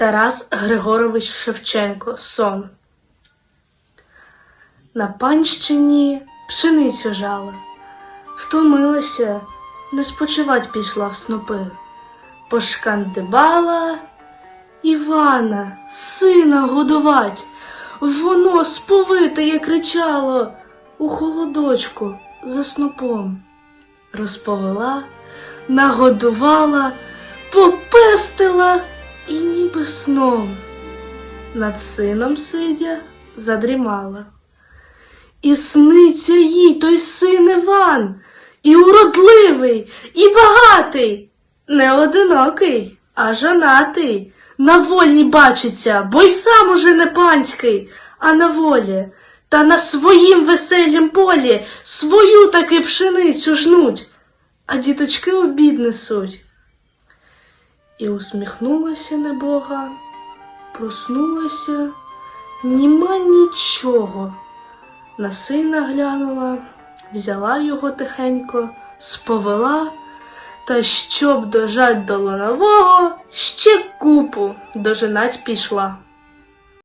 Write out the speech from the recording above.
Тарас Григорович Шевченко Сон. На панщині пшеницю жала, втомилася, не спочивать пішла в снопи. Пошкандибала Івана, сина годувать. Воно сповитає кричало у холодочку за снопом. Розповела, нагодувала, попестила ніби сном. Над сином сидя задрімала. І сниться їй той син Іван, і уродливий, і багатий, не одинокий, а жонатий. На волі бачиться, бо й сам уже не панський, а на волі. Та на своїм веселім полі свою таки пшеницю жнуть, а діточки обід несуть. І усміхнулася небога, проснулася, німа нічого. На сина глянула, взяла його тихенько, сповела, та щоб дожать до ланового, ще купу дожинать пішла.